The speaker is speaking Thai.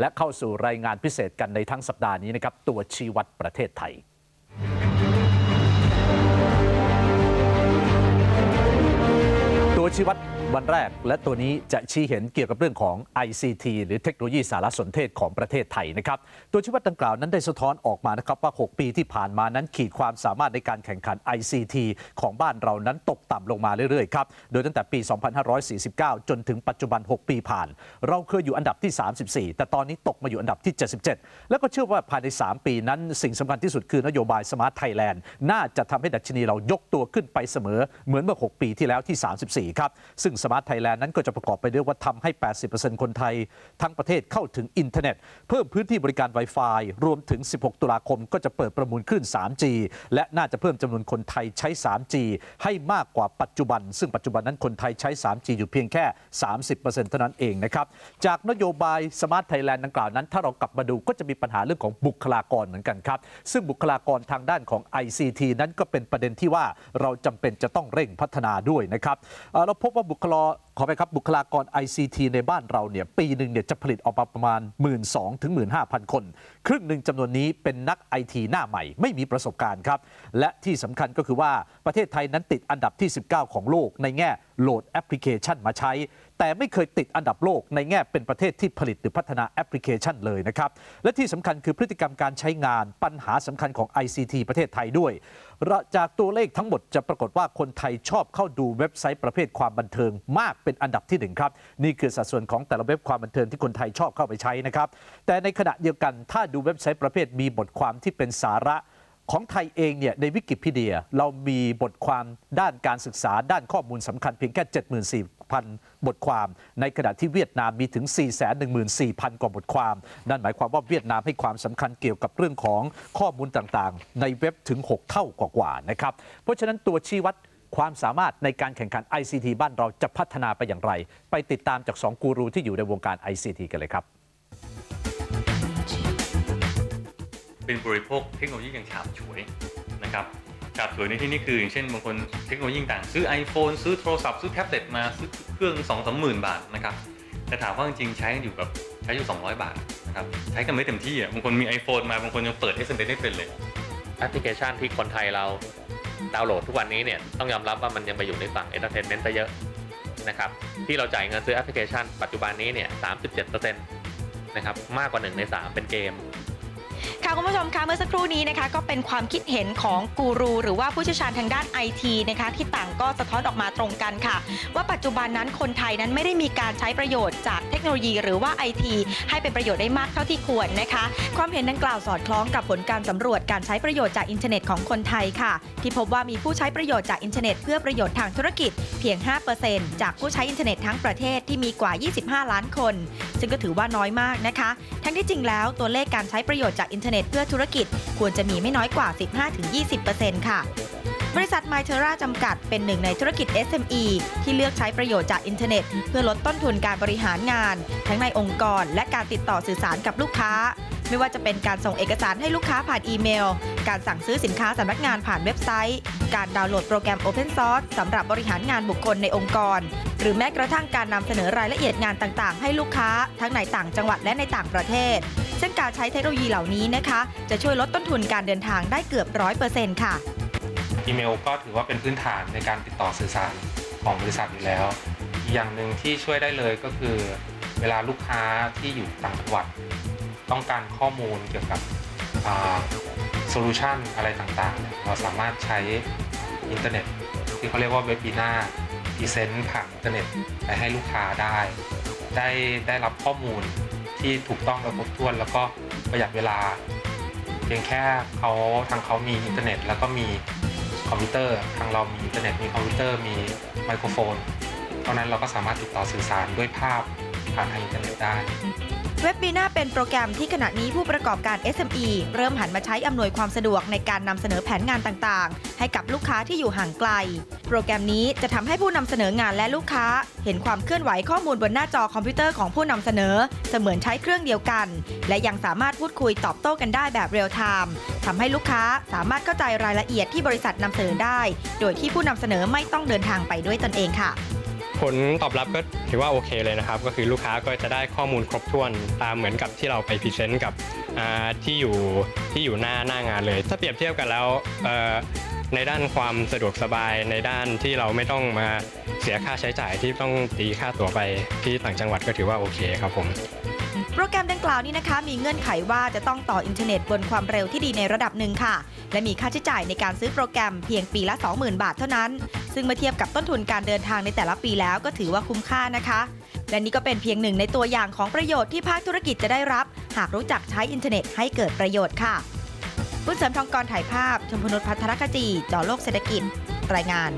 และเข้าสู่รายงานพิเศษกันในทั้งสัปดาห์นี้นะครับตัวชี้วัดประเทศไทย ชี้วัดวันแรก และตัวนี้จะชี้เห็นเกี่ยวกับเรื่องของ ICT หรือเทคโนโลยีสารสนเทศของประเทศไทยนะครับ ตัวชี้วัดดังกล่าวนั้นได้สะท้อนออกมานะครับว่า 6 ปีที่ผ่านมานั้นขีดความสามารถในการแข่งขัน ICT ของบ้านเรานั้นตกต่ำลงมาเรื่อยๆครับ โดยตั้งแต่ปี 2549 จนถึงปัจจุบัน 6 ปีผ่าน เราเคยอยู่อันดับที่ 34 แต่ตอนนี้ตกมาอยู่อันดับที่ 77 แล้วก็เชื่อว่าภายใน 3 ปีนั้นสิ่งสำคัญที่สุดคือนโยบายสมาร์ทไทยแลนด์น่าจะทำให้ดัชนีเรายกตัวขึ้นไปเสมอเหมือนเมื่อ 6 ปีที่แล้วที่ 34 ครับซึ่งสมาร์ทไทยแลนด์นั้นก็จะประกอบไปด้วยว่าทำให้ 80%คนไทย ทั้งประเทศเข้าถึงอินเทอร์เน็ต เพิ่มพื้นที่บริการ Wi-Fi รวมถึง 16 ตุลาคมก็จะเปิดประมูลคลื่น 3G และน่าจะเพิ่มจำนวนคนไทยใช้ 3G ให้มากกว่าปัจจุบัน ซึ่งปัจจุบันนั้นคนไทยใช้ 3G อยู่เพียงแค่ 30%เท่านั้นเองนะครับ จากนโยบายสมาร์ทไทยแลนด์ดังกล่าวนั้น ถ้าเรากลับมาดูก็จะมีปัญหาเรื่องของบุคลากรเหมือนกันครับ ซึ่งบุคลากรทางด้านของ ICT นั้นก็เป็นประเด็นที่ว่าเราจำเป็นจะต้องเร่งพัฒนาด้วยนะครับเเราพบว่าบุคลา ขอไปครับบุคลากร ICT ในบ้านเราเนี่ยปีหนึ่งเนี่ยจะผลิตออกมาประมาณ 1 2 0 0 0ถึง15,000คน ครึ่งหนึ่งจำนวนนี้เป็นนักไอทีหน้าใหม่ ไม่มีประสบการณ์ครับ และที่สำคัญก็คือว่าประเทศไทยนั้นติดอันดับที่ 19 ของโลกในแง่โหลดแอปพลิเคชันมาใช้ แต่ไม่เคยติดอันดับโลกในแง่เป็นประเทศที่ผลิตหรือพัฒนาแอปพลิเคชันเลยนะครับ และที่สำคัญคือพฤติกรรมการใช้งานปัญหาสำคัญของ ICT ประเทศไทยด้วย จากตัวเลขทั้งหมดจะปรากฏว่าคนไทยชอบเข้าดูเว็บไซต์ประเภทความบันเทิงมากเป็นอันดับที่หนึ่งครับ นี่คือสัดส่วนของแต่ละเว็บความบันเทิงที่คนไทยชอบเข้าไปใช้นะครับ แต่ในขณะเดียวกันถ้าดูเว็บไซต์ประเภทมีบทความที่เป็นสาระของไทยเองเนี่ยในวิกิพีเดียเรามีบทความด้านการศึกษาด้านข้อมูลสำคัญเพียงแค่ 74,000 บทความ ในขณะที่เวียดนามมีถึง 414,000 กว่าบทความ นั่นหมายความว่าเวียดนามให้ความสำคัญเกี่ยวกับเรื่องของข้อมูลต่างๆ ในเว็บถึง 6 เท่ากว่าๆนะครับเพราะฉะนั้นตัวชี้วัด ความสามารถในการแข่งขัน ICT บ้านเราจะพัฒนาไปอย่างไร ไปติดตามจาก2กูรูที่อยู่ในวงการ ICT กันเลยครับเป็นบริโภคเทคโนโลยีอย่างฉาบฉวยนะครับฉาบฉวยในที่นี้คือ อย่างเช่นบางคนเทคโนโลยีต่างซื้อ iPhone ซื้อโทรศัพท์ซื้อแท็บเล็ตมาซื้อเครื่อง2องสามหมื่นบาทนะครับแต่ถามว่าจริงๆใช้กันอยู่แบบใช้อยู่ 200 บาทนะครับใช้กันไม่เต็มที่อะบางคนมี iPhone มาบางคนยังเปิด SMS ไม่เป็นเลยแอปพลิเคชันที่คนไทยเรา ดาวน์โหลดทุกวันนี้เนี่ยต้องยอมรับว่ามันยังไปอยู่ในฝั่ง Entertainment ซะเยอะนะครับที่เราจ่ายเงินซื้อแอปพลิเคชัน ปัจจุบันนี้เนี่ย37%นะครับมากกว่า 1 ใน 3 เป็นเกม ค่ะคุณผู้ชมคะเมื่อสักครู่นี้นะคะก็เป็นความคิดเห็นของกูรู หรือว่าผู้เชี่ยวชาญทางด้านไอทีนะคะที่ต่างก็สะท้อนออกมาตรงกันค่ะ ว่าปัจจุบันนั้นคนไทยนั้นไม่ได้มีการใช้ประโยชน์จากเทคโนโลยีหรือว่าไอทีให้เป็นประโยชน์ได้มากเท่าที่ควรนะคะ ความเห็นดังกล่าวสอดคล้องกับผลการสำรวจการใช้ประโยชน์จากอินเทอร์เน็ตของคนไทยค่ะ ที่พบว่ามีผู้ใช้ประโยชน์จากอินเทอร์เน็ตเพื่อประโยชน์ทางธุรกิจเพียง 5%จากผู้ใช้อินเทอร์เน็ตทั้งประเทศที่มีกว่า 25 ล้านคน ซึ่งก็ถือว่าน้อยมากนะคะ ทั้งที่จริงแล้วตัวเลขการใช้ประโยชน์จากอินเทอร์เน็ตเพื่อธุรกิจ ควรจะมีไม่น้อยกว่า 15-20%ค่ะบริษัท m y t e r a จำกัดเป็นหนึ่งในธุรกิจ SME ที่เลือกใช้ประโยชน์จากอินเทอร์เน็ต เพื่อลดต้นทุนการบริหารงาน ทั้งในองค์กร และการติดต่อสื่อสารกับลูกค้า ไม่ว่าจะเป็นการส่งเอกสารให้ลูกค้าผ่านอีเมล การสั่งซื้อสินค้าสำนักงานผ่านเว็บไซต์ การดาวน์โหลดโปรแกรม Open Source สำหรับบริหารงานบุคคลในองค์กร หรือแม้กระทั่งการนำเสนอรายละเอียดงานต่างๆ ให้ลูกค้า ทั้งในต่างจังหวัดและในต่างประเทศ ซึ่งการใช้เทคโนโลยีเหล่านี้นะคะ จะช่วยลดต้นทุนการเดินทางได้เกือบร้อยเปอร์เซ็นต์ค่ะอีเมลก็ถือว่าเป็นพื้นฐานในการติดต่อสื่อสารของบริษัทอยู่แล้ว อย่างหนึ่งที่ช่วยได้เลยก็คือ เวลาลูกค้าที่อยู่ต่างจังหวัด ต้องการข้อมูลเกี่ยวกับโซลูชันอะไรต่างๆ เราสามารถใช้อินเทอร์เน็ต ที่เขาเรียกว่าเว็บ i นาพรีเซนต์ผ่านอินเทอร์เน็ตไปให้ลูกค้าได้ ได้ได้รับข้อมูล ที่ถูกต้องและครบถ้วน แล้วก็ประหยัดเวลา เพียงแค่เขาทางเขามีอินเทอร์เน็ต แล้วก็มีคอมพิวเตอร์ทางเรามีอินเทอร์เน็ตมีคอมพิวเตอร์มีไมโครโฟน เท่านั้นเราก็สามารถติดต่อสื่อสารด้วยภาพผ่านทางอินเทอร์เน็ตได้ เว็บบีนาเป็นโปรแกรมที่ขณะนี้ผู้ประกอบการ SME เริ่มหันมาใช้อำนวยความสะดวกในการนำเสนอแผนงานต่างๆ ให้กับลูกค้าที่อยู่ห่างไกล โปรแกรมนี้จะทำให้ผู้นำเสนองานและลูกค้า เห็นความเคลื่อนไหวข้อมูลบนหน้าจอคอมพิวเตอร์ของผู้นำเสนอ เสมือนใช้เครื่องเดียวกัน และยังสามารถพูดคุยตอบโต้กันได้แบบเรียลไทม์ทำให้ลูกค้าสามารถเข้าใจรายละเอียดที่บริษัทนำเสนอได้ โดยที่ผู้นำเสนอไม่ต้องเดินทางไปด้วยตนเองค่ะ ผลตอบรับก็ถือว่าโอเคเลยนะครับ ก็คือลูกค้าก็จะได้ข้อมูลครบถ้วนตามเหมือนกับที่เราไปพรีเซนต์กับที่อยู่ที่อยู่หน้าหน้างานเลย ถ้าเปรียบเทียบกันแล้วในด้านความสะดวกสบายในด้านที่เราไม่ต้องมาเสียค่าใช้จ่ายที่ต้องตีค่าตั๋วไปที่ต่างจังหวัดก็ถือว่าโอเคครับผม โปรแกรมดังกล่าวนี้นะคะ มีเงื่อนไขว่าจะต้องต่ออินเทอร์เน็ตบนความเร็วที่ดีในระดับหนึ่งค่ะ และมีค่าใช้จ่ายในการซื้อโปรแกรมเพียงปีละ 20,000 บาทเท่านั้น ซึ่งเมื่อเทียบกับต้นทุนการเดินทางในแต่ละปีแล้วก็ถือว่าคุ้มค่านะคะ และนี่ก็เป็นเพียงหนึ่งในตัวอย่างของประโยชน์ที่ภาคธุรกิจจะได้รับ หากรู้จักใช้อินเทอร์เน็ตให้เกิดประโยชน์ค่ะบุญเสริมทองกรถ่ายภาพ ชมพนุษพัทรคจีจอโลกเศรษฐกิจ รายงาน